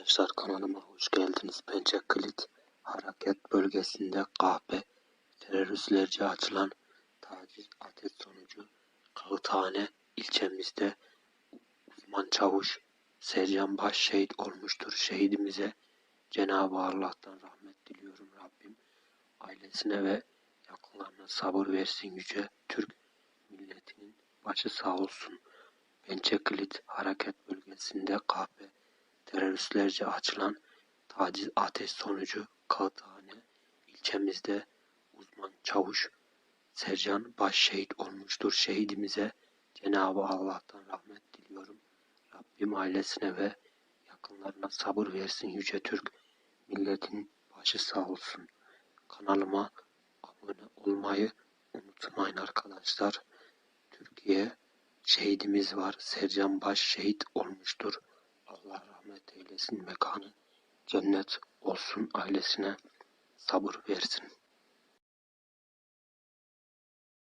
Arkadaşlar kanalıma hoş geldiniz. Pençe Kilit Hareket Bölgesi'nde kahpe teröristlerce açılan taciz ateş sonucu Kağıthane ilçemizde uzman çavuş Sercan Baş şehit olmuştur. Şehidimize Cenab-ı Allah'tan rahmet diliyorum Rabbim. Ailesine ve yakınlarına sabır versin yüce Türk milletinin başı sağ olsun. Pençe Kilit Hareket Bölgesi'nde kahpe teröristlerce açılan taciz ateş sonucu Kağıthane ilçemizde uzman çavuş Sercan baş şehit olmuştur. Şehidimize Cenab-ı Allah'tan rahmet diliyorum. Rabbim ailesine ve yakınlarına sabır versin. Yüce Türk milletin başı sağ olsun. Kanalıma abone olmayı unutmayın arkadaşlar. Türkiye şehidimiz var. Sercan Baş şehit olmuştur. Allah rahmet eylesin. Mekanı cennet olsun. Ailesine sabır versin.